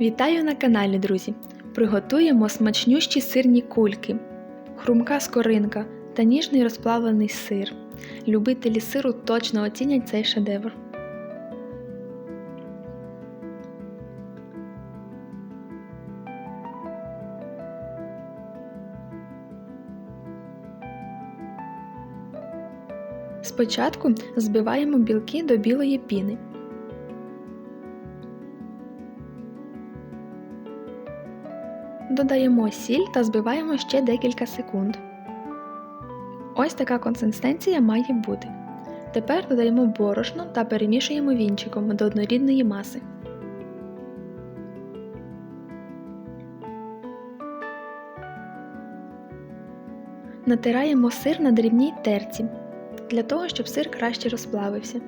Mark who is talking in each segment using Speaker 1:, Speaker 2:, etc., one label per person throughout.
Speaker 1: Вітаю на каналі, друзі! Приготуємо смачнющі сирні кульки, хрумка скоринка та ніжний розплавлений сир. Любителі сиру точно оцінять цей шедевр. Спочатку збиваємо білки до білої піни. Додаємо сіль та збиваємо ще декілька секунд. Ось така консистенція має бути. Тепер додаємо борошно та перемішуємо вінчиком до однорідної маси. Натираємо сир на дрібній терці для того, щоб сир краще розплавився.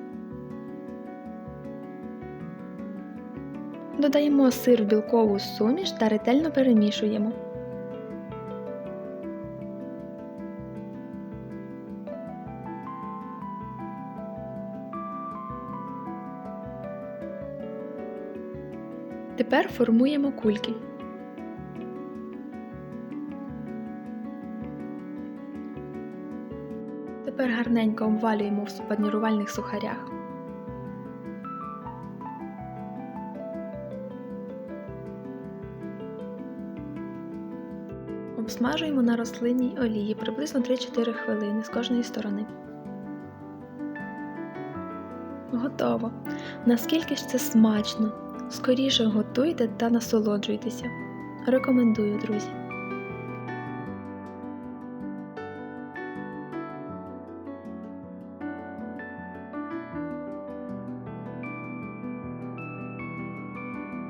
Speaker 1: Додаємо сир в білкову суміш та ретельно перемішуємо. Тепер формуємо кульки. Тепер гарненько обвалюємо в супанірувальних сухарях. Обсмажуємо на рослинній олії приблизно 3-4 хвилини з кожної сторони. Готово! Наскільки ж це смачно! Скоріше готуйте та насолоджуйтеся. Рекомендую, друзі!